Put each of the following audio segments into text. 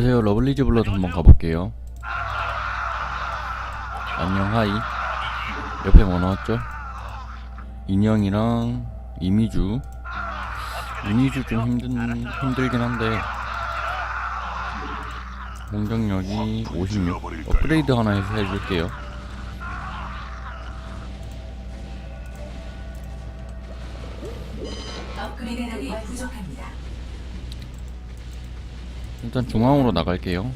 안녕하세요. 러블리즈 블러드 한번 가볼게요. 안녕 하이. 옆에 뭐 나왔죠? 인형이랑 이미주. 이미주 좀 힘든 힘들긴 한데 공격력이 56. 업그레이드 하나 해서 해줄게요. 일단 중앙으로 나갈게요.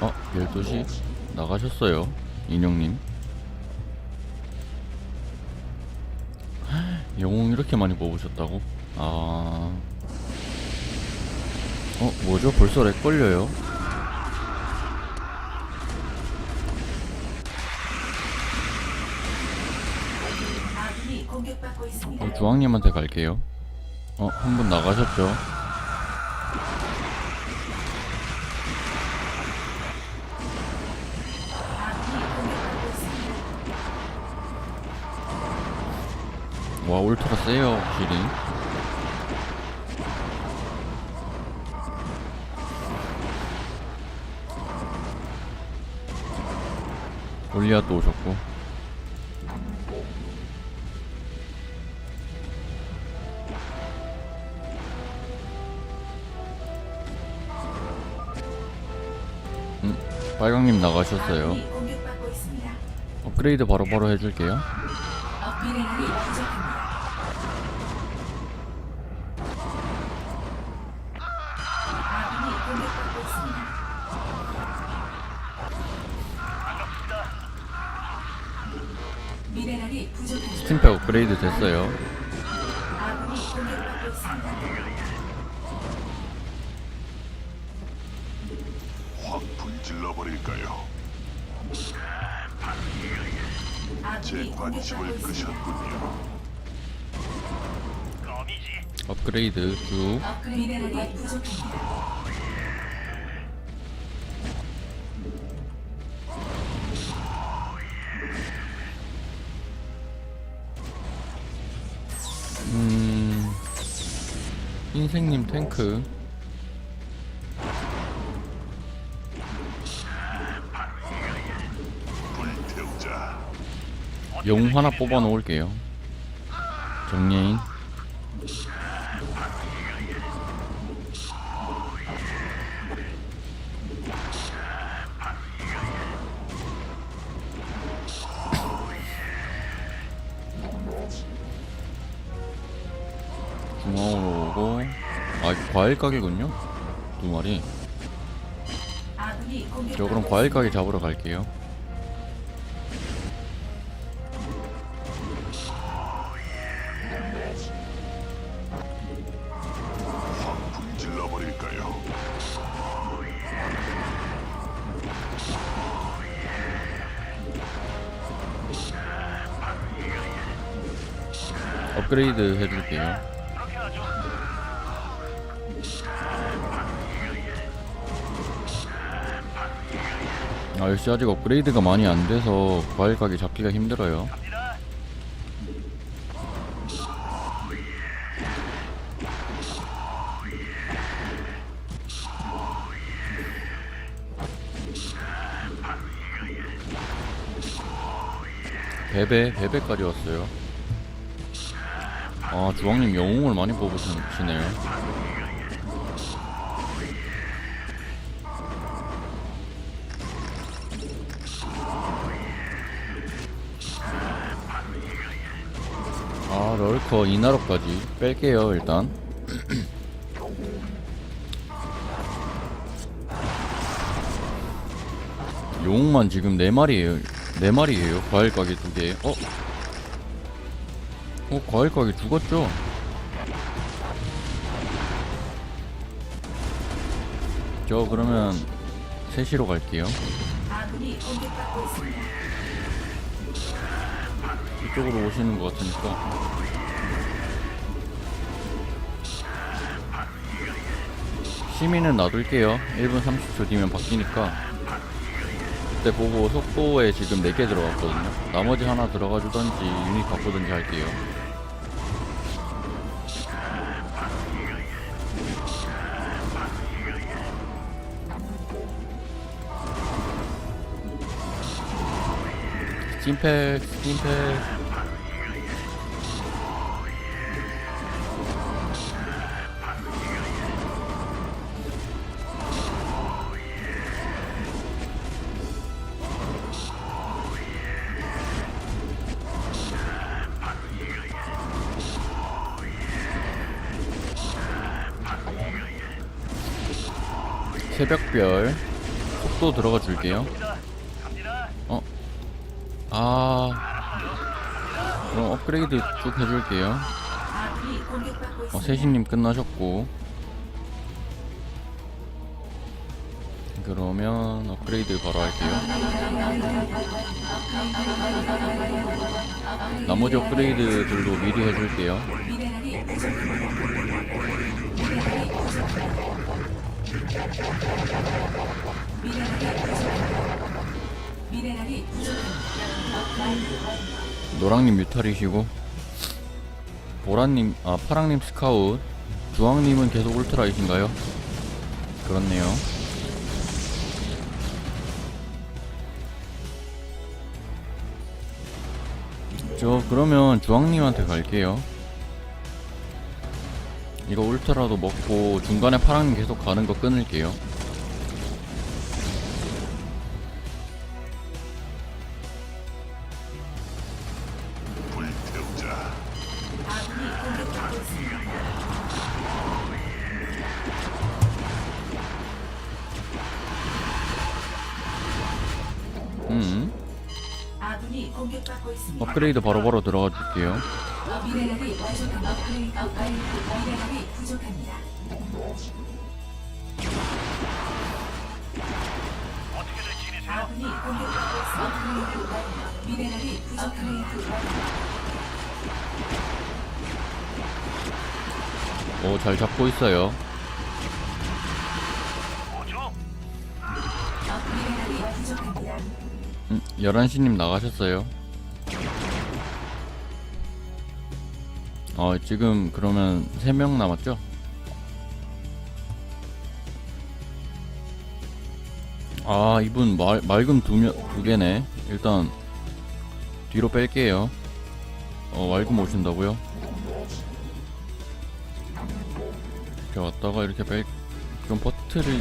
어, 12시 나가셨어요. 인형님. 영웅 이렇게 많이 뽑으셨다고? 아. 어, 뭐죠? 벌써 렉 걸려요? 아군이 공격받고 있습니다. 어, 주황님한테 갈게요. 어, 한 분 나가셨죠? 와, 울트라 세요, 확실히. 올리아도 오셨고. 빨강님 나가셨어요. 업그레이드 바로바로 해줄게요. 미네랄이 부족합니다. 스팀팩 업그레이드 됐어요. 버릴까요? 제 관심을. 끄셨군요. 업그레이드 쭉. 부족합니다. 음, 흰색님 탱크. 영웅 하나 뽑아 놓을게요. 정예인. 중앙으로 오고 아 과일 가게군요 두 마리 저 그럼 과일 가게 잡으러 갈게요 버릴까요? 업그레이드 해줄게요 아 역시 아직 업그레이드가 많이 안 돼서 과일 가게 잡기가 힘들어요 베베 베베까지 왔어요. 아 주왕님 영웅을 많이 뽑으시네요. 아 럴커 이나로까지 뺄게요 일단. 용만 지금 4마리에요 4마리에요 과일 가게 2개 어? 어 과일 가게 죽었죠? 저 그러면 3시로 갈게요. 이쪽으로 오시는 것 같으니까 시민은 놔둘게요 1분 30초 뒤면 바뀌니까 그때 보고 속보에 지금 4개 들어갔거든요. 나머지 하나 들어가주던지 유닛 바꾸든지 할게요. 스팀팩 스팀팩. 새벽별 속도 들어가 줄게요. 어? 아. 그럼 업그레이드 쭉 해줄게요. 어. 세신님 끝나셨고. 그러면 업그레이드 바로 할게요. 나머지 업그레이드들도 미리 해줄게요. 노랑님 뮤탈이시고 보라님 아 파랑님 스카웃 주황님은 계속 울트라이신가요? 그렇네요. 저 그러면 주황님한테 갈게요 이거 울트라도 먹고 중간에 파랑님 계속 가는 거 끊을게요. 음. 업그레이드 바로바로 들어가 줄게요 미네랄이 부족합니다. 업그레이드, 미네랄이 부족합니다. 아군이 공격받고 있습니다. 미네랄이 부족합니다. 오잘 잡고 있어요 미네랄이 부족합니다. 음, 11시님 나가셨어요. 어, 지금 그러면 3명 남았죠? 아, 이분 말, 맑음 두, 명, 두 개네. 일단, 뒤로 뺄게요. 어, 맑음 오신다고요? 이렇게 왔다가 이렇게 뺄, 그럼 버트를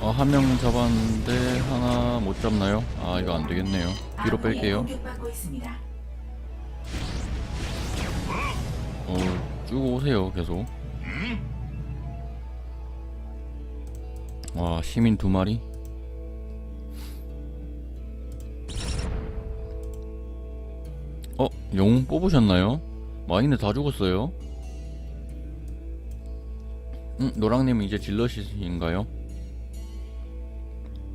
어, 한 명 잡았는데 하나 못 잡나요? 아 이거 안 되겠네요. 뒤로 뺄게요. 쭉 오세요 계속. 와 시민 두 마리. 어 영웅 뽑으셨나요? 마인드 다 죽었어요. 음 노랑님은 이제 질러시인가요?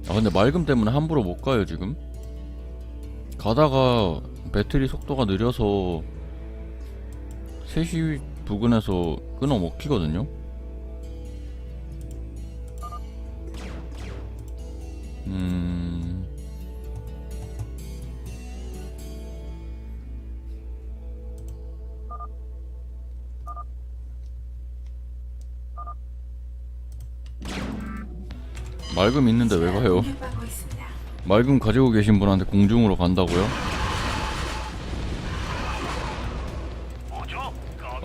아 근데 맑음 때문에 함부로 못 가요 지금 가다가 배터리 속도가 느려서 3시 부근에서 끊어 먹히거든요 음... 맑음 있는데 왜 가요? 맑음 가지고 계신 분한테 공중으로 간다고요?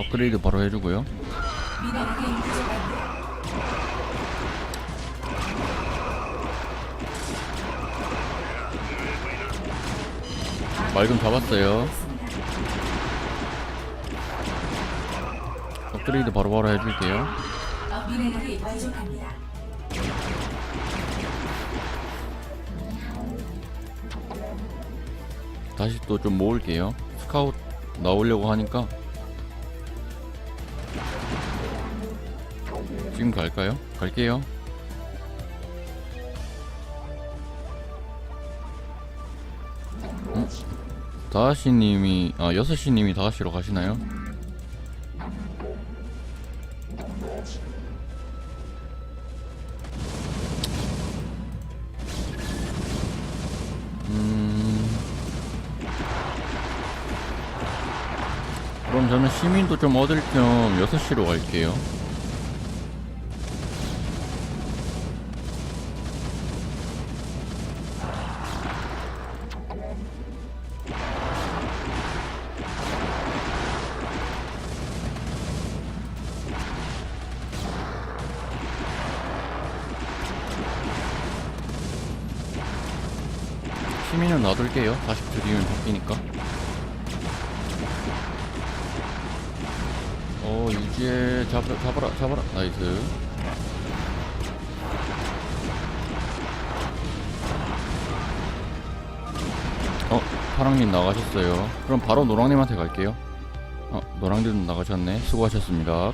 업그레이드 바로 해주고요. 맑음 잡았어요. 업그레이드 바로바로 해줄게요. 미네랄이 부족합니다. 다시 또 좀 모을게요. 스카웃 나오려고 하니까 지금 갈까요? 갈게요. 음? 다하시님이 아 여섯 시님이 다하시로 가시나요? 음. 그럼 저는 시민도 좀 얻을 겸 6시로 갈게요. 시민은 놔둘게요. 40초 뒤면 바뀌니까. 어 이제 잡, 잡아라 잡아라 나이스. 어 파랑님 나가셨어요. 그럼 바로 노랑님한테 갈게요. 어 노랑님 나가셨네. 수고하셨습니다